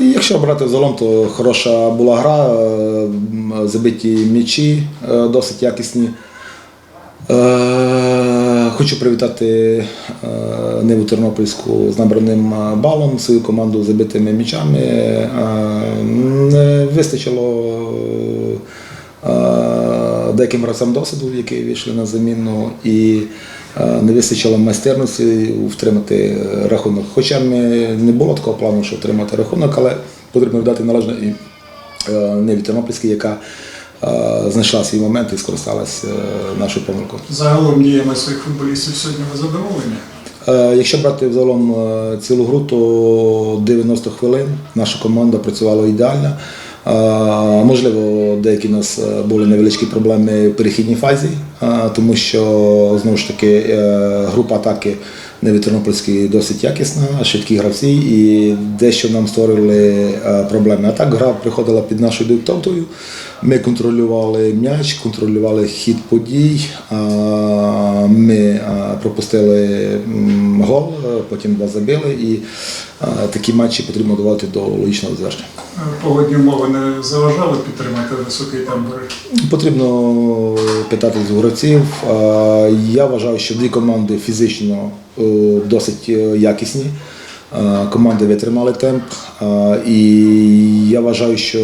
І Якщо брати взагалом, то хороша була гра, е, забиті м'ячі е, досить якісні. Е, Хочу привітати Ниву Тернопільську з набраним балом, свою команду забитими м'ячами. Не вистачило деяким гравцям досвіду, які вийшли на заміну, і не вистачило майстерності втримати рахунок. Хоча не було такого плану, що втримати рахунок, але потрібно дати належне і е, Ниві Тернопільській, яка е, знайшла свій момент і скористалась е, нашою помилкою. Загалом діями своїх футболістів сьогодні ви задоволені? Е, Якщо брати взагалом е, цілу гру, то 90 хвилин наша команда працювала ідеально. Можливо, деякі у нас е, були невеличкі проблеми в перехідній фазі, тому що знову ж таки е, група атаки Тернопільській досить якісна, швидкі гравці, і дещо нам створили е, проблеми. А так гра приходила під нашою диктовкою. Ми контролювали м'яч, контролювали хід подій. Ми пропустили гол, потім два забили, і такі матчі потрібно доводити до логічного завершення. Погодні умови не заважали підтримати високий темп? Потрібно питати з гравців. Я вважаю, що дві команди фізично е, досить е, якісні. Команди витримали темп. І я вважаю, що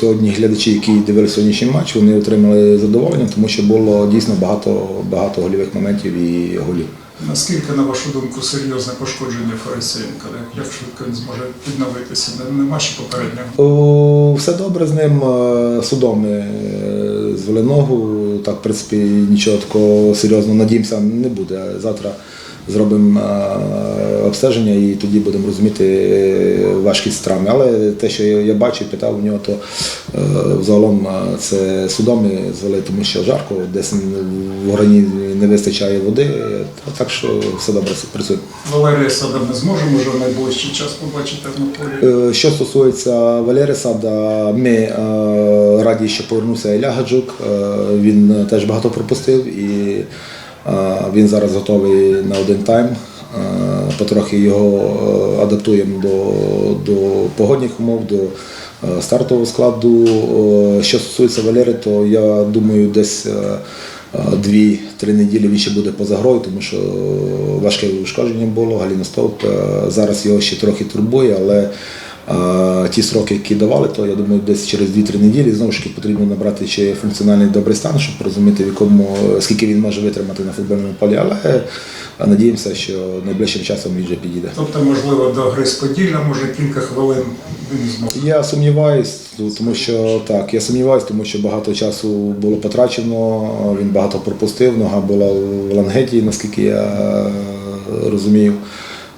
сьогодні глядачі, які дивилися сьогоднішній матч, вони отримали задоволення, тому що було дійсно багато, багато гольових моментів і голів. Наскільки, на вашу думку, серйозне пошкодження Фарисеєнка? Як швидко він зможе відновитися? Нема ще попереднього? Все добре з ним. е, Судом е, звели ногу. Так, в принципі, нічого такого серйозного, надіємося, не буде. Завтра зробимо е, обстеження і тоді будемо розуміти е, важкість травми. Але те, що я бачив, питав у нього, то е, взагалом це судом ми звели, тому що жарко, десь в організмі не вистачає води. Так що все добре працює. Валерія Сада ми зможемо вже в найближчий час побачити на полі. Що стосується Валери Сада, ми раді, що повернувся Ілля Гаджук. Він теж багато пропустив і він зараз готовий на один тайм. Потрохи його е, адаптуємо до, до погодних умов, до е, стартового складу. Що стосується Валери, то я думаю, десь е, дві-три неділі він ще буде поза грою, тому що важке ушкодження було, галіностовп. Зараз його ще трохи турбує, але ті сроки, які давали, то я думаю, десь через 2-3 неділі знову ж таки потрібно набрати ще функціональний добрий стан, щоб розуміти, в якому скільки він може витримати на футбольному полі. Але надіємося, що найближчим часом він вже підійде. Тобто, можливо, до гри з Поділля, може кілька хвилин він зможе. Я сумніваюсь, тому що так, я сумніваюсь, тому що багато часу було потрачено, він багато пропустив, нога була в лангеті, наскільки я е, розумію,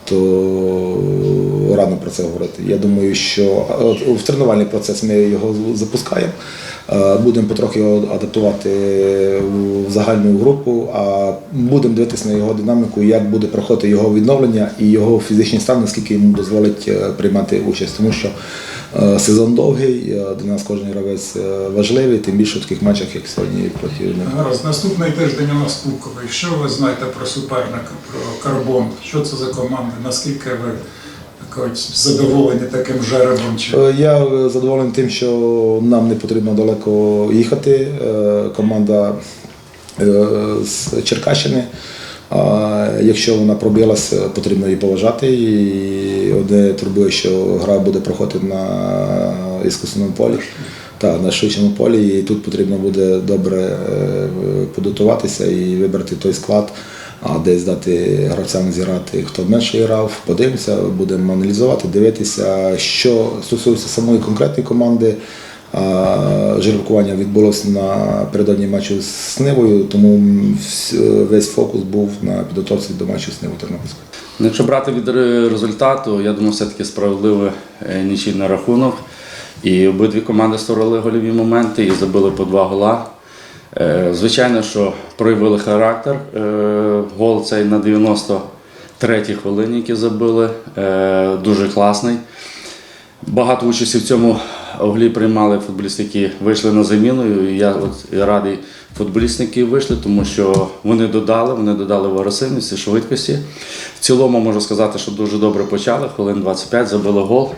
то рано про це говорити. Я думаю, що в тренувальний процес ми його запускаємо. е, Будемо потрохи його адаптувати в загальну групу, а будемо дивитися на його динаміку, як буде проходити його відновлення і його фізичний стан, наскільки йому дозволить е, приймати участь. Тому що е, сезон довгий, для нас кожен гравець важливий, тим більше в таких матчах, як сьогодні проти. Гаразд, наступний тиждень у нас кубковий. Що ви знаєте про суперника, про карбон? Що це за команда? Наскільки ви задоволені таким жеребом? Чи Е, Я е, задоволений тим, що нам не потрібно далеко їхати. Е, Команда з Черкащини. А Якщо вона пробилася, потрібно її поважати. І одне турбує, що гра буде проходити на іскусному полі. та на швидшому полі, і тут потрібно буде добре підготуватися і вибрати той склад, а десь дати гравцям зіграти, хто менше грав, подивимося, будемо аналізувати, дивитися, що стосується самої конкретної команди. Жеребкування відбулося напередодні матчу з Нивою, тому весь фокус був на підготовці до матчу з Нивою. Ну, Якщо брати від результату, я думаю, все-таки справедливий е, нічийний рахунок. І обидві команди створили гольові моменти і забили по два гола. Е, Звичайно, що проявили характер. Е, Гол цей на 93-й хвилині, який забили, е, дуже класний. Багато участі в цьому оглі приймали футболісти, які вийшли на заміну. І я от радий футболістам, які вийшли, тому що вони додали, вони додали в агресивності, швидкості. В цілому можу сказати, що дуже добре почали. Хвилин 25 забили гол,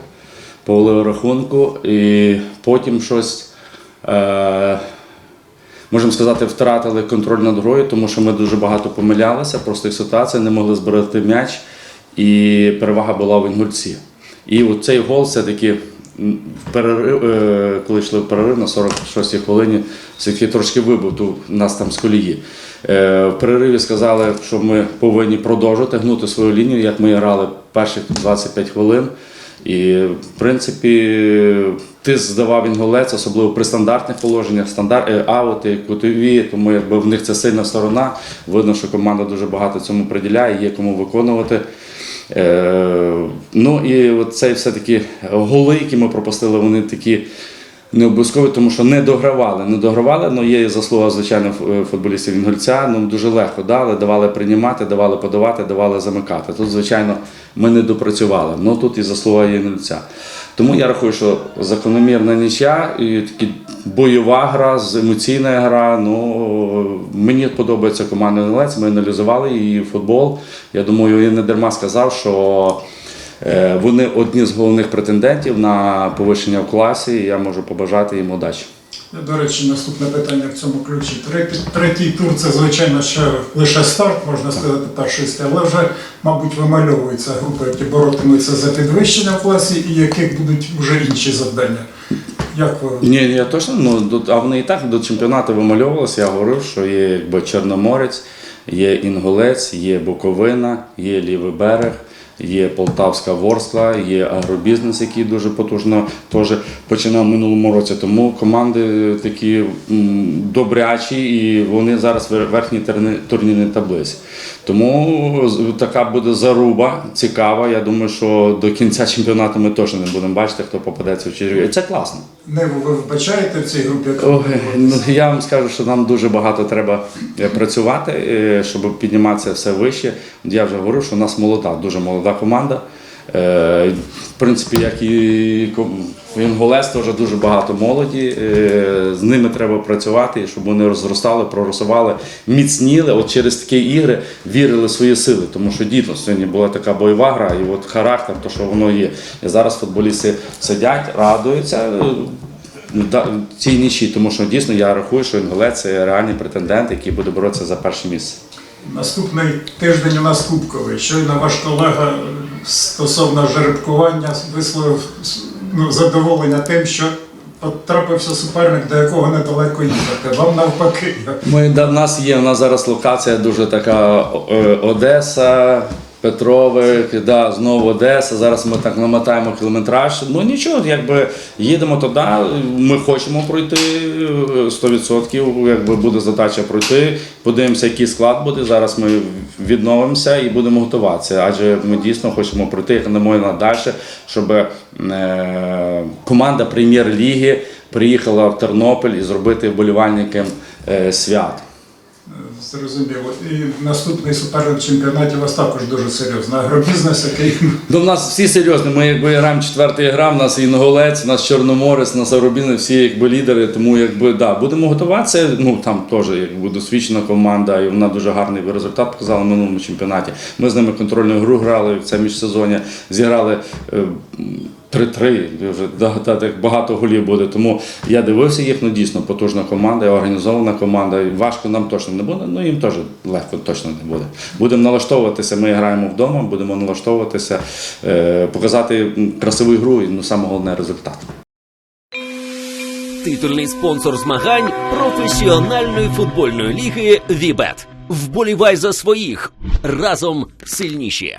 повели рахунку, і потім щось. Можемо сказати, втратили контроль над грою, тому що ми дуже багато помилялися, простих ситуацій, не могли збирати м'яч, і перевага була в інгульці. І цей гол все-таки перерив, е, коли йшли в перерив на 46-й хвилині, все-таки трошки вибив ту, нас там з колії. Е, В перериві сказали, що ми повинні продовжувати гнути свою лінію, як ми грали перших 25 хвилин. І, в принципі, ти здавав інголець, особливо при стандартних положеннях, стандарт, е, аути, кутові, тому якби в них це сильна сторона. Видно, що команда дуже багато цьому приділяє, є кому виконувати. Е, ну і цей все-таки голи, які ми пропустили, вони такі не обов'язкові, тому що не догравали. Не догравали, але є заслуга, звичайно, ф- футболістів Інгольця. Ну, дуже легко дали, давали приймати, давали подавати, давали замикати. Тут, звичайно, ми не допрацювали. Ну тут і заслуга є Інгольця. Тому я рахую, що закономірна нічя і такі бойова гра, емоційна гра. Ну, мені подобається команда Інгулець, ми аналізували її футбол. Я думаю, я не дарма сказав, що Е, Вони одні з головних претендентів на повищення в класі. і Я можу побажати їм удачі. До речі, наступне питання в цьому ключі. Третій, третій тур це, звичайно, ще лише старт, можна сказати, першості, але вже, мабуть, вимальовується група, які боротимуться за підвищення в класі і яких будуть вже інші завдання. Як ви Ні, ні, точно. Ну а вони і так до чемпіонату вимальовувалися. Я говорив, що є якби Чорноморець, є Інголець, є Буковина, є Лівий берег. Є Полтавська Ворскла, є агробізнес, який дуже потужно теж починав в минулому році. Тому команди такі добрячі, і вони зараз в верхній турні- турнірній таблиці. Тому така буде заруба цікава. Я думаю, що до кінця чемпіонату ми точно не будемо бачити, хто попадеться в черві. Це класно. Неву ви вбачаєте в цій групі? Ой, буде ну, я вам скажу, що нам дуже багато треба е, працювати, е, щоб підніматися все вище. Я вже говорив, що у нас молода, дуже молода команда. Е, В принципі, як і Інголес теж дуже багато молоді. Е, З ними треба працювати, щоб вони розростали, проросували, міцніли. От через такі ігри вірили в свої сили. Тому що дійсно сьогодні була така бойова гра, і от характер, то що воно є. І зараз футболісти сидять, радуються. е, цій нічі, тому що дійсно я рахую, що Інгулець це реальний претендент, який буде боротися за перше місце. Наступний тиждень у нас кубковий. Щойно ваш колега е, стосовно жеребкування висловив ну, задоволення тим, що потрапився суперник, до якого недалеко їхати. Вам навпаки. Ми да, в нас є. У нас зараз локація дуже така е, Одеса. Петровик, да, знову Одеса. Зараз ми так намотаємо кілометраж. Ну нічого, якби їдемо туди. Ми хочемо пройти е, 100%. Якби буде задача пройти. Подивимося, який склад буде. Зараз ми відновимося і будемо готуватися. Адже ми дійсно хочемо пройти як не можна далі, щоб е, команда прем'єр-ліги приїхала в Тернопіль і зробити вболівальникам е, свят. Зрозуміло. І наступний суперник чемпіонаті у вас також дуже серйозний. Агробізнес, який Ну, в нас всі серйозні. Ми якби граємо четвертий гра, в нас Інголець, у нас Чорноморець, у нас Аробіни, всі якби лідери. Тому якби да, будемо готуватися. Ну там теж якби досвідчена команда, і вона дуже гарний результат показала в минулому чемпіонаті. Ми з ними контрольну гру грали в це міжсезоння, зіграли. е, 3-3, вже багато голів буде. Тому я дивився їх, ну дійсно потужна команда, організована команда. Важко нам точно не буде, ну їм теж легко точно не буде. Будемо налаштовуватися, ми граємо вдома, будемо налаштовуватися, е, показати красиву ігру і ну, саме головне результат. Титульний спонсор змагань професіональної футбольної ліги Вібет. Вболівай за своїх разом сильніші.